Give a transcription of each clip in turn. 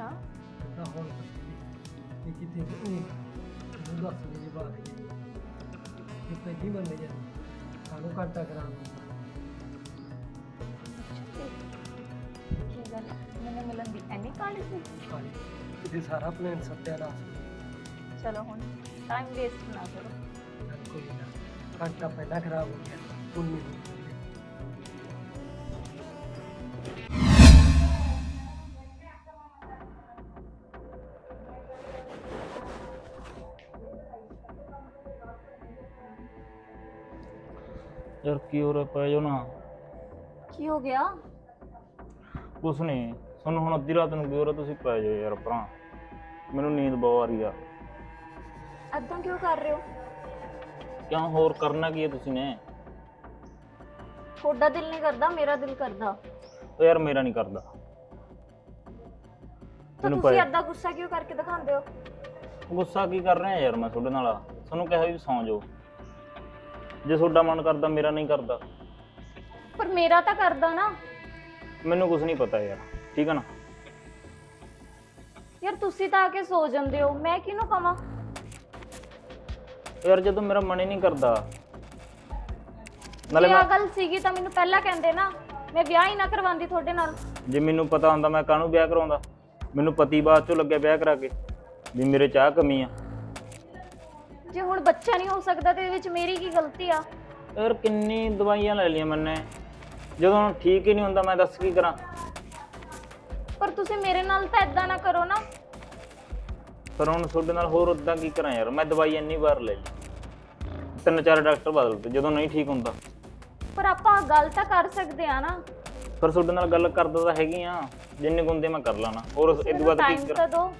ਅੱਛਾ। ਤਾਂ ਹੁਣ ਇਹ ਕਿਤੇ ਉਹ ਨੂੰ ਦੱਸ ਦੇ ਜੇ ਬਾਤ। ਕੀ ਇਹ ਪਹਿਲੀ ਬੰਦੇ ਜਾਂ ਸਾਨੂੰ ਘੰਟਾ ਕਰਾਉਣਾ ਕੀ ਗੱਲ? ਮੈਨੂੰ ਮਿਲਣ ਦੀ ਐਨੀ ਕਾਹਲੀ ਸੀ? ਖਾਲੀ ਇਹਦੇ ਸਾਰਾ ਪਲਾਨ ਸੱਤਿਆਨਾਸ਼ ਚਲੋ ਹੁਣ ਟਾਈਮ ਵੇਸਟ ਨਾ ਕਰੋ। ਕੋਈ ਨਾ। ਘੰਟਾ ਪਹਿਲਾਂ ਖਰਾਬ ਹੋ ਗਿਆ। ਹੁਣ ਨਹੀਂ। ਯਾਰ ਕੀ ਹੋ ਰਿਹਾ ਪੈ ਜਾਓ ਨਾ। ਕੀ ਹੋ ਗਿਆ? ਕੁਛ ਨਹੀਂ ਤੁਹਾਨੂੰ ਹੁਣ ਅੱਧੀ ਰਾਤ ਨੂੰ ਕੀ ਹੋ ਰਿਹਾ ਤੁਸੀਂ ਪੈ ਜਾਓ ਯਾਰ ਭਰਾ। ਮੈਨੂੰ ਨੀਂਦ ਬਹੁਤ ਆ ਰਹੀ ਆ। ਐਦਾਂ ਕਿਉਂ ਕਰ ਰਹੇ ਹੋ? ਕਿਉਂ ਹੋਰ ਕਰਨਾ ਕੀ ਹੈ ਤੁਸੀਂ ਨੇ? ਤੁਹਾਡਾ ਦਿਲ ਨਹੀਂ ਕਰਦਾ ਮੇਰਾ ਦਿਲ ਕਰਦਾ। ਉਹ ਯਾਰ ਮੇਰਾ ਨਹੀਂ ਕਰਦਾ। ਤਾਂ ਮੈਨੂੰ ਤੁਸੀਂ ਪਤਾ ਗੁੱਸਾ ਕਿਉਂ ਕਰਕੇ ਦਿਖਾਉਂਦੇ ਹੋ? ਗੁੱਸਾ ਕੀ ਕਰ ਰਿਹਾ ਯਾਰ ਮੈਂ ਤੁਹਾਡੇ ਨਾਲ? ਤੁਹਾਨੂੰ ਕਿਹਾ ਵੀ ਸੌਂ ਜਾਓ। ਜੇ ਤੁਹਾਡਾ ਮਨ ਕਰਦਾ ਮੇਰਾ ਨਹੀਂ ਕਰਦਾ। ਪਰ ਮੇਰਾ ਤਾਂ ਕਰਦਾ ਨਾ। ਮੈਨੂੰ ਕੁਝ ਨਹੀਂ ਪਤਾ ਯਾਰ ਠੀਕ ਹੈ ਨਾ? ਯਾਰ ਤੁਸੀਂ ਤਾਂ ਆ ਕੇ ਸੋ ਜਾਂਦੇ ਹੋ ਮੈਂ ਕਿਹਨੂੰ ਕਵਾਂ? ਯਾਰ ਜਦੋਂ ਮੇਰਾ ਮਨ ਹੀ ਨਹੀਂ ਕਰਦਾ ਜੇ ਨਾਲੇ ਆ ਮੈਂ ਗੱਲ ਸੀਗੀ ਤਾਂ ਮੈਨੂੰ ਪਹਿਲਾਂ ਕਹਿੰਦੇ ਨਾ ਮੈਂ ਵਿਆਹ ਹੀ ਨਾ ਕਰਵਾਉਂਦੀ ਤੁਹਾਡੇ ਨਾਲ। ਜੇ ਮੈਨੂੰ ਪਤਾ ਹੁੰਦਾ ਮੈਂ ਕਾਹਨੂੰ ਵਿਆਹ ਕਰਾਉਂਦਾ ਮੈਨੂੰ ਪਤੀ ਬਾਅਦ ਚੋਂ ਲੱਗਿਆ ਵਿਆਹ ਕਰਾ ਕੇ ਵੀ ਮੇਰੇ ਚਾਹ ਕਮੀ ਆ। ਜੇ ਹੁਣ ਬੱਚਾ ਨਹੀਂ ਹੋ ਸਕਦਾ ਤੇ ਇਹਦੇ ਵਿੱਚ ਮੇਰੀ ਕੀ ਗਲਤੀ ਆ? ਯਾਰ ਕਿੰਨੀ ਦਵਾਈਆਂ ਲੈ ਲਈਆਂ ਮੈਨੇ। ਜਦੋਂ ਠੀਕ ਹੀ ਨਹੀਂ ਹੁੰਦਾ ਮੈਂ ਦੱਸ ਕੀ ਕਰਾਂ? ਪਰ ਤੁਸੀਂ ਮੇਰੇ ਨਾਲ ਤਾਂ ਐਦਾਂ ਨਾ ਕਰੋ ਨਾ। ਪਰ ਹੁਣ ਤੁਹਾਡੇ ਨਾਲ ਹੋਰ ਉਦਾਂ ਕੀ ਕਰਾਂ ਯਾਰ? ਮੈਂ ਦਵਾਈ ਇੰਨੀ ਵਾਰ ਲੈ ਲਈ। ਤਿੰਨ ਚਾਰ ਡਾਕਟਰ ਬਦਲਤੇ ਜਦੋਂ ਨਹੀਂ ਠੀਕ ਹੁੰਦਾ। ਪਰ ਆਪਾਂ ਗੱਲ ਤਾਂ ਕਰ ਸਕਦੇ ਆ ਨਾ। ਪਰ ਤੁਹਾਡੇ ਨਾਲ ਗੱਲ ਕਰਦਾ ਤਾਂ ਹੈਗੀ ਆ। ਜਿੰਨੇ ਗੁੰਦੇ ਮੈਂ ਕਰ ਲਾਣਾ ਹੋਰ ਇਸ ਤੋਂ ਬਾਅਦ ਟਾਈਮ ਕੀ ਤਾਂ ਕਰਾਂ? ਦਿਓ।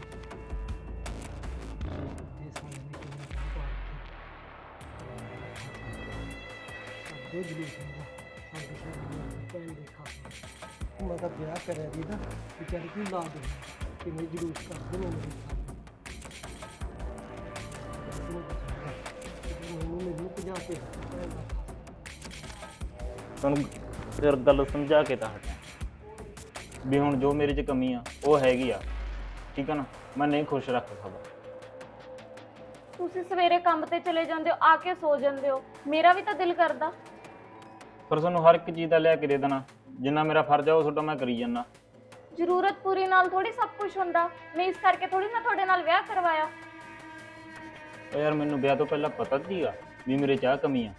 ਮੈਂ ਤਾਂ ਵਿਆਹ ਕਰਿਆ ਦੀ ਨਾ ਕਿ ਚੱਲ ਕੀ ਲਾ ਦੇ ਕਿਵੇਂ ਜਲੂਸ ਕਰਦੇ ਨੇ ਮੇਰੇ ਸਾਹਮਣੇ ਮੈਨੂੰ ਮੈਨੂੰ ਭਜਾ ਕੇ ਤੁਹਾਨੂੰ ਫਿਰ ਗੱਲ ਸਮਝਾ ਕੇ ਤਾਂ ਹਟਿਆ ਵੀ ਹੁਣ ਜੋ ਮੇਰੇ 'ਚ ਕਮੀ ਆ, ਉਹ ਹੈਗੀ ਆ। ਠੀਕ ਆ ਨਾ? ਮੈਂ ਨਹੀਂ ਖੁਸ਼ ਰੱਖ ਸਕਦਾ। ਤੁਸੀਂ ਸਵੇਰੇ ਕੰਮ ਤੇ ਚਲੇ ਜਾਂਦੇ ਹੋ, ਆ ਕੇ ਸੋ ਜਾਂਦੇ ਹੋ। ਮੇਰਾ ਵੀ ਤਾਂ ਦਿਲ ਕਰਦਾ। ਪਰ ਤੁਹਾਨੂੰ ਹਰ ਇੱਕ ਚੀਜ਼ ਦਾ ਲਿਆ ਕੇ ਦੇ ਦੇਣਾ। ਜਿੰਨਾ ਮੇਰਾ ਫਰਜ਼ ਆ ਉਹ ਤੁਹਾਡਾ ਮੈਂ ਕਰੀ ਜਾਂਦਾ। ਜ਼ਰੂਰਤ ਪੂਰੀ ਨਾਲ ਥੋੜੀ ਸਭ ਕੁਝ ਹੁੰਦਾ। ਮੈਂ ਇਸ ਕਰਕੇ ਥੋੜੀ ਨਾ ਤੁਹਾਡੇ ਨਾਲ ਵਿਆਹ ਕਰਵਾਇਆ। ਉਹ ਯਾਰ ਮੈਨੂੰ ਵਿਆਹ ਤੋਂ ਪਹਿਲਾਂ ਪਤਾ ਸੀਗਾ ਵੀ ਮੇਰੇ ਚਾਹ ਕਮੀ ਆ।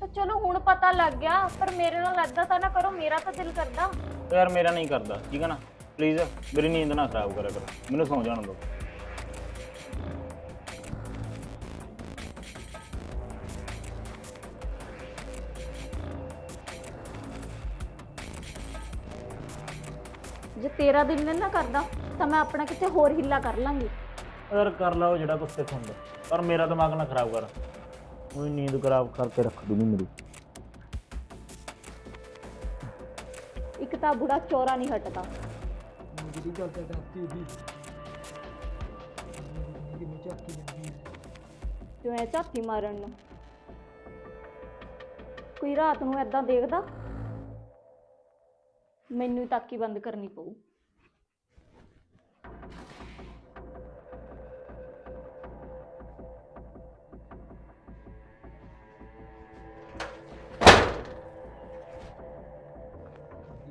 ਤਾਂ ਚਲੋ ਹੁਣ ਪਤਾ ਲੱਗ ਗਿਆ ਪਰ ਮੇਰੇ ਨਾਲ ਏਦਾਂ ਤਾਂ ਨਾ ਕਰੋ ਮੇਰਾ ਤਾਂ ਦਿਲ ਕਰਦਾ। ਉਹ ਯਾਰ ਮੇਰਾ ਨਹੀਂ ਕਰਦਾ ਠੀਕ ਆ ਨਾ? ਪਲੀਜ਼ ਮੇਰੀ ਨੀਂਦ ਨਾ ਖਰਾਬ ਕਰਿਆ ਕਰੋ। ਮੈਨੂੰ ਸੌਂ ਜਾਣ ਦਿਓ। ਜੇ ਤੇਰਾ ਦਿਲ ਨਹੀਂ ਨਾ ਕਰਦਾ ਤਾਂ ਮੈਂ ਆਪਣਾ ਕਿਤੇ ਹੋਰ ਹਿੱਲਾ ਕਰ ਲਾਂਗੀ। ਯਾਰ ਕਰ ਲਾ ਉਹ ਜਿਹੜਾ ਤੇ ਹੁੰਦਾ। ਪਰ ਮੇਰਾ ਦਿਮਾਗ ਨਾ ਖਰਾਬ ਕਰ। ਉਹ ਨੀਂਦ ਖਰਾਬ ਕਰਕੇ ਰੱਖ ਦੂੰਗੀ ਮੇਰੀ। ਇੱਕ ਤਾਂ ਬੁੜਾ ਚੋਰਾ ਨਹੀਂ ਹਟਦਾ। ਜਿਹੜੀ ਗੱਲ ਤਾਂ ਕਰਤੀ ਉਹਦੀ। ਕਿੰਨੀ ਝਾਕੀ ਜਾਂਦੀ ਹੈ। ਜੋ ਐ ਝਾਤੀ ਮਾਰਨ ਨੂੰ? ਕੋਈ ਰਾਤ ਨੂੰ ਐਦਾਂ ਦੇਖਦਾ? ਮੈਨੂੰ ਤਾਕੀ ਬੰਦ ਕਰਨੀ ਪਊ।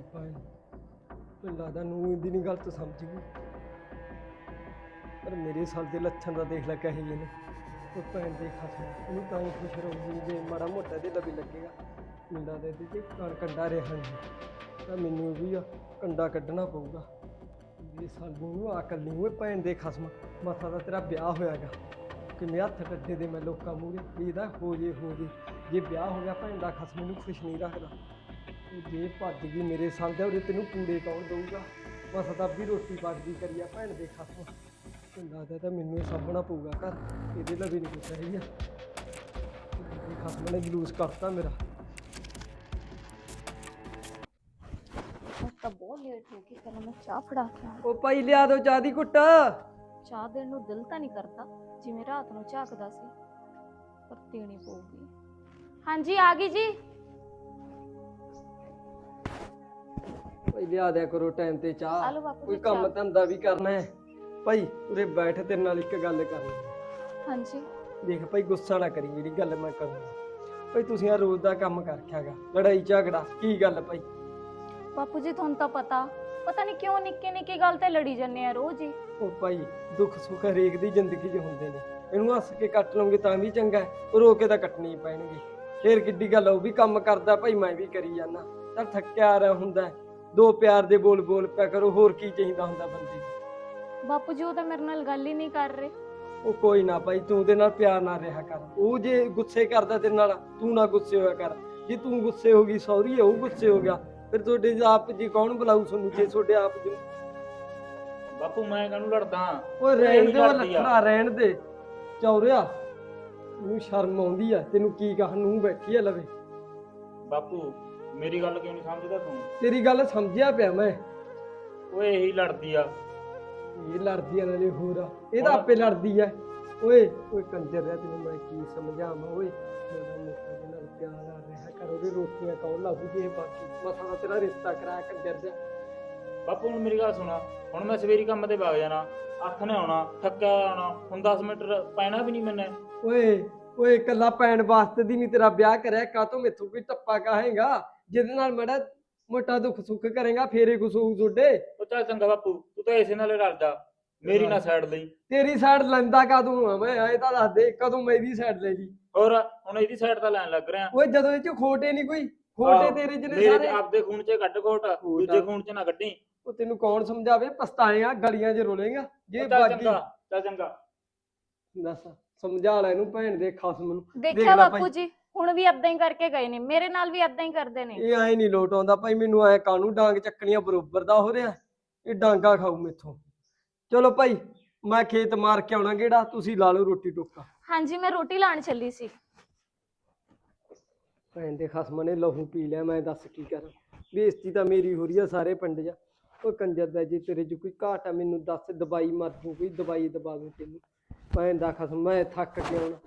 ਦੀ ਮੈਨੂੰ ਲੱਗਦਾ ਨੂੰ ਇਹਦੀ ਨਹੀਂ ਗਲਤ ਸਮਝ ਗਈ। ਪਰ ਮੇਰੇ ਸਾਲ ਦੇ ਲੱਛਣ ਦਾ ਦੇਖ ਲੈ ਕਹੇ ਜੇ ਨੇ। ਉਹ ਭੈਣ ਦੇ ਖਸਮ ਇਹਨੂੰ ਤਾਂ ਹੀ ਖੁਸ਼ ਰਹੂਗੀ ਜੇ ਮਾੜਾ ਮੋਟਾ ਦੇ ਲਵੀ ਲੱਗੇਗਾ। ਮਿੰਡਾ ਦੇ ਦੇ ਜੇ ਕਣ ਕੰਡਾ ਰਿਹਾ ਨਹੀਂ ਤਾਂ ਮੈਨੂੰ ਵੀ ਆ, ਕੰਡਾ ਕੱਢਣਾ ਪਊਗਾ। ਇਹ ਸਾਨੂੰ ਅਕਲ ਨਹੀਂ ਹੋਏ ਭੈਣ ਦੇ ਖਸਮ ਮਸਾ ਦਾ ਤੇਰਾ ਵਿਆਹ ਹੋਇਆਗਾ। ਕਿਵੇਂ ਹੱਥ ਕੱਢੇ ਦੇ ਮੈਂ ਲੋਕਾਂ ਮੂਹਰੇ ਵੀ ਇਹਦਾ ਹੋ ਜੇ ਹੋ ਜੇ। ਜੇ ਵਿਆਹ ਹੋ ਗਿਆ, ਭੈਣ ਦਾ ਖਸਮ ਨੂੰ ਖੁਸ਼ ਨਹੀਂ ਰੱਖਦਾ। ਉਹ ਜੇ ਭੱਜ ਗਈ ਮੇਰੇ ਸਾਲ ਦੇ, ਉਹਦੇ ਤੈਨੂੰ ਕੂੜੇ ਕੌਣ ਦਊਗਾ? ਮਸਾ ਤਾਂ ਵੀ ਰੋਟੀ ਬਾਦੀ ਕਰੀਆ ਭੈਣ ਦੇ ਖਸਮ। ਪਿੰਡਾ ਦਾ ਤਾਂ ਮੈਨੂੰ ਇਹ ਸਾਂਭਣਾ ਪਊਗਾ ਘਰ। ਇਹਦੇ ਲਈ ਵੀ ਨਹੀਂ ਕੁਛ ਰਹੀ ਆ। ਖਸਮ ਨੇ ਜਲੂਸ ਕਰਤਾ ਮੇਰਾ। ਬਹੁਤ ਲੇਟ ਹੋ ਗਈ ਪਹਿਲਾਂ ਮੈਂ ਚਾਹ ਫੜਾ ਕੇ ਆਵਾਂ। ਉਹ ਭਾਈ ਲਿਆ ਦੋ ਚਾਹ ਦੀ ਕੁੱਟ ਚਾਹ ਦੇਣ ਨੂੰ ਦਿਲ ਤਾਂ ਨਹੀਂ ਕਰਦਾ ਜਿਵੇਂ ਰਾਤ ਨੂੰ ਝਾਕਦਾ ਸੀ ਪਰ ਦੇਣੀ ਪਊਗੀ। ਹਾਂਜੀ ਆ ਗਈ ਜੀ। ਭਾਈ ਲਿਆ ਦਿਆ ਕਰੋ ਟਾਈਮ ਤੇ ਆ ਚਾਹ ਲਓ ਬਾਪੂ ਕੋਈ ਜੀ ਕੰਮ ਚਾਹ। ਧੰਦਾ ਵੀ ਕਰਨਾ ਹੈ। ਭਾਈ ਉਰੇ ਬੈਠ ਤੇਰੇ ਨਾਲ ਇੱਕ ਗੱਲ ਕਰਨੀ। ਹੈ। ਹਾਂਜੀ। ਦੇਖ ਭਾਈ ਗੁੱਸਾ ਨਾ ਕਰੀ ਜਿਹੜੀ ਗੱਲ ਮੈਂ ਕਰੂੰਗਾ। ਭਾਈ ਤੁਸੀਂ ਆ ਰੋਜ਼ ਦਾ ਕੰਮ ਕਰ ਰੱਖਿਆਗਾ ਲੜਾਈ ਝਗੜਾ ਕੀ ਗੱਲ ਭਾਈ? ਬਾਪੂ ਜੀ ਤੁਹਾਨੂੰ ਤਾਂ ਪਤਾ। ਪਤਾ ਨਹੀਂ ਕਿਉਂ ਨਿੱਕੇ ਨਿੱਕੀ ਗੱਲ ਤੇ ਲੜੀ ਜੰਨੇ ਆ ਰੋਜ਼ ਹੀ। ਉਹ ਭਾਈ ਦੁੱਖ ਸੁੱਖ ਹਰੇਕ ਦੀ ਜ਼ਿੰਦਗੀ 'ਚ ਹੁੰਦੇ ਨੇ। ਇਹਨੂੰ ਹੱਸ ਕੇ ਕੱਟ ਲਓਗੇ ਤਾਂ ਵੀ ਚੰਗਾ ਹੈ, ਉਹ ਰੋ ਕੇ ਤਾਂ ਕੱਟਣੀ ਹੀ ਪੈਣਗੇ। ਫੇਰ ਕਿੱਡੀ ਗੱਲ ਆ, ਉਹ ਵੀ ਕੰਮ ਕਰਦਾ ਭਾਈ ਮੈਂ ਵੀ ਕਰੀ ਜਾਂਦਾ। ਤਾਂ ਥੱਕਿਆ ਆ ਰਿਹਾ ਹੁੰਦਾ ਹੈ। ਦੋ ਪਿਆਰ ਦੇ ਬੋਲ ਬੋਲ ਪਿਆ ਕਰੋ ਹੋਰ ਕੀ ਚਾਹੀਦਾ ਹੁੰਦਾ ਬੰਦੇ ਨੂੰ? ਬਾਪੂ ਜੀ ਉਹ ਤਾਂ ਮੇਰੇ ਨਾਲ ਗੱਲ ਹੀ ਨਹੀਂ ਕਰ ਰਹੇ। ਉਹ ਕੋਈ ਨਾ ਭਾਈ ਤੂੰ ਉਹਦੇ ਨਾਲ ਪਿਆਰ ਨਾਲ ਰਿਹਾ ਕਰ। ਉਹ ਜੇ ਗੁੱਸੇ ਕਰਦਾ ਤੇਰੇ ਨਾਲ ਤੂੰ ਨਾ ਗੁੱਸੇ ਹੋਇਆ ਕਰ। ਜੇ ਤੂੰ ਗੁੱਸੇ ਹੋ ਗਈ ਸੌਰੀ ਉਹ ਗੁੱਸੇ ਹੋ ਗਿਆ। ਫਿਰ ਤੁਹਾਡੇ ਆਪ ਜੀ ਕੌਣ ਬੁਲਾਊ ਤੁਹਾਨੂੰ ਜੇ ਤੁਹਾਡੇ ਆਪ ਜੀ? ਬਾਪੂ ਮੈਂ ਕਾਹਨੂੰ ਲੜਦਾ? ਓਏ ਰਹਿਣ ਦੇ ਉਹ। ਲੱਖਣਾ ਰਹਿਣ ਦੇ। ਚੌਰਿਆ ਨੂੰ ਸ਼ਰਮ ਆਉਂਦੀ ਆ ਤੈਨੂੰ ਕੀ ਕਹਾਂ ਨੂੰ ਬੈਠੀ ਆ ਲਵੇ। ਬਾਪੂ ਮੇਰੀ ਗੱਲ ਕਿਉਂ ਨਹੀਂ ਸਮਝਦਾ ਤੂੰ? ਤੇਰੀ ਗੱਲ ਸਮਝਿਆ ਪਿਆ ਮੈਂ। ਓਏ ਇਹੀ ਲੜਦੀ ਆ। ਇਹ ਲੜਦੀ ਆ ਨਾਲੇ ਹੋਰ ਆ। ਇਹ ਤਾਂ ਆਪੇ ਲੜਦੀ ਆ। ਓਏ ਓਏ ਕੰਜਰ ਰਿਆ ਤੈਨੂੰ ਮੈਂ ਕੀ ਸਮਝਾਵਾਂ ਓਏ। ਮੇਰਾ ਦੇ ਨਾਲ ਪਿਆਰ ਉਹਦੇ ਰੋਟੀਆਂ ਕੌਣ ਲਾਹੂ ਜੇ ਬਾਕੀ। ਮਸਾ ਦਾ ਤੇਰਾ ਰਿਸ਼ਤਾ ਕਰਾਇਆ ਕੰਜਰ ਦਾ ਬਾਪੂ ਹੁਣ ਮੇਰੀ ਗੱਲ ਸੁਣਾ। ਹੁਣ ਮੈਂ ਸਵੇਰੀ ਕੰਮ ਤੇ ਵਗ ਜਾਣਾ। ਅੱਖ ਨੇ ਆਉਣਾ ਥੱਕਿਆ ਆਉਣਾ ਹੁਣ 10 ਮਿੰਟ ਪੈਣਾ ਵੀ ਨਹੀਂ ਮੈਨੇ। ਓਏ ਓਏ ਇਕੱਲਾ ਪੈਣ ਵਾਸਤੇ ਦੀ ਨਹੀਂ ਤੇਰਾ ਵਿਆਹ ਕਰਿਆ। ਕਾਤੋਂ ਮੈਥੋਂ ਕੋਈ ਟੱਪਾ ਕਹੇਗਾ? ਜਿਹਦੇ ਨਾਲ ਮੜਾ ਮੋਟਾ ਦੁੱਖ ਸੁੱਖ ਕਰੇਗਾ ਫੇਰੇ ਕੁਛ ਹੋਊ ਤੁਹਾਡੇ ਉਹ ਚੱਲ ਚੰਗਾ ਬਾਪੂ ਤੂੰ ਤਾਂ ਇਸੇ ਨਾਲ ਰਲਦਾ। ਮੇਰੀ ਨਾ ਸਾਈਡ ਲਈ। ਤੇਰੀ ਸਾਈਡ ਲੈਂਦਾ ਕਦੋਂ ਆ? ਮੈਂ ਇਹ ਤਾਂ ਦੱਸ ਦੇ ਕਦੋਂ ਮੇਰੀ ਸਾਈਡ ਲੈ ਲਈ। ਹੋਰ ਹੁਣ ਇਹਦੀ ਸਾਈਡ ਤਾਂ ਲੈਣ ਲੱਗ ਰਿਹਾ। ਓਏ ਜਦੋਂ ਇਹ ਚ ਖੋਟੇ ਨਹੀਂ ਕੋਈ ਖੋਟੇ ਆਹੋ, ਤੇਰੇ ਜਿਹਨੇ ਮੇਰੇ ਸਾਰੇ। ਆਪਦੇ ਖੂਨ 'ਚ ਕੱਢ ਘੋਟ ਦੂਜੇ ਖੂਨ 'ਚ ਨਾ ਕੱਢੀ। ਉਹ ਤੈਨੂੰ ਕੌਣ ਸਮਝਾਵੇ? ਪਛਤਾਏਗਾ ਗਲੀਆਂ 'ਚ ਰੋਲੇਗਾ ਜੇ ਚੱਲ ਬਾਗੀ ਚੰਗਾ ਚੱਲ ਚੰਗਾ। ਦੱਸ ਸਮਝਾ ਲੈ ਇਹਨੂੰ ਭੈਣ ਦੇ ਖਸਮ ਨੂੰ। ਦੇਖਿਆ ਲੈ ਬਾਪੂ ਜੀ ਹੁਣ ਵੀ ਏਦਾਂ ਹੀ ਕਰਕੇ ਗਏ ਨੇ ਮੇਰੇ ਨਾਲ ਵੀ ਏਦਾਂ ਹੀ ਕਰਦੇ ਨੇ। ਇਹ ਐ ਨਹੀਂ ਲੋਟ ਆਉਂਦਾ ਭਾਈ ਮੈਨੂੰ ਐ ਕਾਨੂੰ ਡਾਂਗ ਚੱਕਣੀਆਂ ਬਰੋਬਰ ਦਾ ਹੋ ਰਿਹਾ? ਇਹ ਡਾਂਗਾ ਖਾਊ ਮੇਥੋਂ। ਚਲੋ ਭਾਈ ਮੈਂ ਖੇਤ ਮਾਰ ਕੇ ਆਉਣਾ ਕਿਹੜਾ ਤੁਸੀਂ ਲਾ ਲਓ ਰੋਟੀ ਟੋਕਾ। ਹਾਂਜੀ, ਮੈਂ ਰੋਟੀ ਲਾਣ ਚੱਲੀ ਸੀ। ਭੈਣ ਦੇ ਖਸਮ ਨੇ ਲਹੂ ਪੀ ਲਿਆ, ਮੈਂ ਦੱਸ ਕੀ ਕਰਾਂ? ਬੇਇੱਜ਼ਤੀ ਤਾਂ ਮੇਰੀ ਹੋ ਰਹੀ ਆ ਸਾਰੇ ਪਿੰਡ 'ਚ। ਉਹ ਕੰਜਰ ਦਾ ਜੇ, ਤੇਰੇ 'ਚ ਕੋਈ ਘਾਟ ਆ, ਮੈਨੂੰ ਦੱਸ, ਦਵਾਈ ਮਰ ਜੂ ਕੋਈ, ਦਵਾਈ ਦਵਾ ਦੂੰ ਤੈਨੂੰ। ਭੈਣ ਦਾ ਖਸਮ, ਮੈਂ ਥੱਕ ਕੇ ਆਉਣਾ।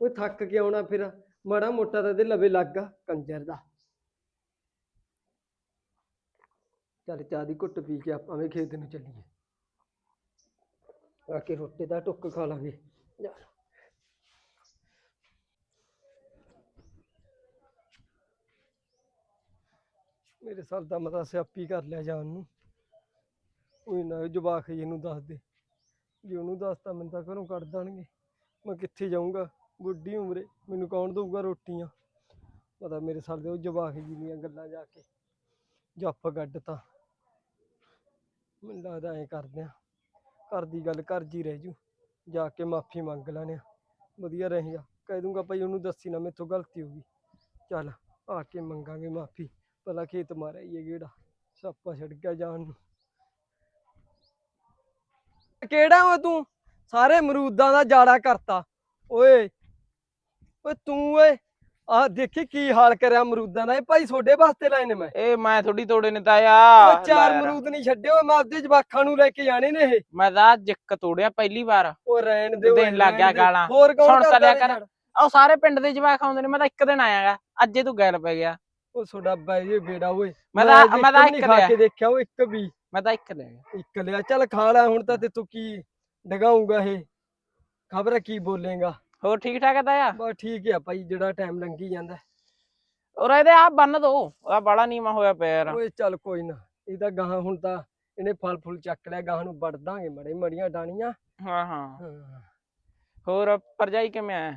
ਉਹ ਥੱਕ ਕੇ ਆਉਣਾ ਫਿਰ, ਮਾੜਾ ਮੋਟਾ ਤਾਂ ਇਹਦੇ ਲਵੇ ਲੱਗਾ ਕੰਜਰ ਦਾ। ਚੱਲ ਚਾਹ ਦੀ ਘੁੱਟ ਪੀ ਕੇ ਆਪਾਂ ਵੀ ਖੇਤ ਨੂੰ ਚੱਲੀਏ। ਆ ਕੇ ਰੋਟੀ ਦਾ ਟੁੱਕ ਖਾ ਲਾਂਗੇ। ਜਾ। ਮੇਰੇ ਸਰ ਦਾ ਮਤਾ ਸਿਆਪੀ ਕਰ ਲਿਆ ਜਾਣ ਨੂੰ। ਕੋਈ ਨਾ, ਜਵਾਕ ਜੀ ਨੂੰ ਦੱਸ ਦੇ। ਜੇ ਉਹਨੂੰ ਦੱਸਤਾ, ਮੈਨੂੰ ਤਾਂ ਘਰੋਂ ਕੱਢ ਦੇਣਗੇ। ਮੈਂ ਕਿੱਥੇ ਜਾਊਂਗਾ? ਬੁੱਢੀ ਉਮਰੇ, ਮੈਨੂੰ ਕੌਣ ਦਊਗਾ ਰੋਟੀਆਂ? ਪਤਾ ਮੇਰੇ ਸਰ ਦੇ ਉਹ ਜਵਾਕ ਜੀ ਦੀਆਂ ਗੱਲਾਂ ਜਾ ਕੇ ਜੱਫ ਗੱਡ ਤਾਂ ਮੈਨੂੰ ਲੱਗਦਾ ਐਂ ਕਰਦੇ ਆ। ਘਰ ਦੀ ਗੱਲ ਘਰ ਜੀ ਰਹਿ ਜੂ। ਜਾ ਕੇ ਮਾਫੀ ਮੰਗ ਲੈਣੇ ਆ। ਵਧੀਆ ਰਹੇਗਾ। ਕਹਿ ਦੂੰਗਾ, ਭਾਈ ਉਹਨੂੰ ਦੱਸੀ ਨਾ, ਮੇਥੋਂ ਗਲਤੀ ਹੋ ਗਈ। ਚੱਲ, ਆ ਕੇ ਮੰਗਾਂਗੇ ਮਾਫੀ। ਭਲਾ ਖੇਤ ਮਾਰਿਆ ਇਹ ਗੇੜਾ ਸਾਪਾ ਛੱਡ ਗਿਆ ਜਾਣ ਨੂੰ। ਕਿਹੜਾ ਓਏ ਤੂੰ? ਸਾਰੇ ਅਮਰੂਦਾਂ ਦਾ ਜਾੜਾ ਕਰਤਾ। ਓਏ ਓਏ ਤੂੰ ਓਏ ਆ ਦੇਖੀ ਕੀ ਹਾਲ ਕਰਿਆ ਅਮਰੂਦਾਂ ਦਾ? ਇਹ ਭਾਈ ਤੁਹਾਡੇ ਵਾਸਤੇ ਲਾਏ ਨੇ ਮੈਂ। ਇਹ ਮੈਂ ਥੋੜੀ ਤੋੜੇ ਨੇ ਤਾਇਆ ਓਏ ਚਾਰ ਅਮਰੂਦ ਨਹੀਂ ਛੱਡੇ ਓਏ ਮੈਂ ਆਪਦੇ ਜਵਾਖਾਂ ਨੂੰ ਲੈ ਕੇ ਜਾਣੇ ਨੇ ਇਹ। ਮੈਂ ਤਾਂ ਜਿੱਕ ਤੋੜਿਆ ਪਹਿਲੀ ਵਾਰ। ਉਹ ਰਹਿਣ ਦੇ ਓਏ ਦੇਣ ਲੱਗ ਗਿਆ। ਗਾਲਾਂ। ਹੋਰ ਕੌਣ ਸੁਣ ਤਾਂ ਕਰਦਾ ਲਿਆ ਕਰ। ਉਹ ਸਾਰੇ ਪਿੰਡ ਦੇ ਜਵਾਕ ਆਉਂਦੇ ਨੇ ਮੈਂ ਤਾਂ ਇੱਕ ਦਿਨ ਆਇਆਗਾ। ਅੱਜੇ ਤੂੰ ਗੈਲ ਪੈ ਗਿਆ। ਉਹ ਤੁਹਾਡਾ ਬਾਈ ਇਹ ਬੇੜਾ ਓਏ। ਮੈਂ ਤਾਂ ਮੈਂ ਤਾਂ ਇੱਕ ਖਾ ਲਿਆ। ਕੇ ਦੇਖਿਆ ਉਹ ਇੱਕ ਵੀ। ਮੈਂ ਤਾਂ ਇੱਕ ਲੈ ਗਿਆ ਇੱਕ ਲਿਆ। ਚੱਲ ਖਾ ਲੈ ਹੁਣ ਤਾਂ ਤੇ ਤੂੰ ਕੀ ਡਗਾਉਂਗਾ ਇਹ? ਖਬਰ ਕੀ ਬੋਲੇਗਾ? ਹੋਰ ਠੀਕ ਠਾਕ ਹੈ ਤਾਇਆ? ਬਸ ਠੀਕ ਆ ਭਾਈ ਜਿਹੜਾ ਟਾਈਮ ਲੰਘੀ ਜਾਂਦਾ। ਔਰ ਇਹਦੇ ਆ ਬੰਨ ਦੋ। ਉਹਦਾ ਬੜਾ ਨੀਵਾ ਹੋਇਆ ਪਿਆ ਯਾਰ। ਓਏ ਚੱਲ ਕੋਈ ਨਾ ਇਹ ਤਾਂ ਗਾਹਾਂ ਹੁਣ ਤਾਂ ਇਹਨੇ ਫਲ ਫੁੱਲ ਚੱਕ ਲਿਆ ਗਾਹਾਂ ਨੂੰ ਵੜ ਦਾਂਗੇ ਮੜੇ ਮੜੀਆਂ ਡਾਣੀਆਂ ਹਾਂ ਹਾਂ। ਹਾਂ। ਹੋਰ ਪਰਜਾਈ ਕਿਵੇਂ ਆ?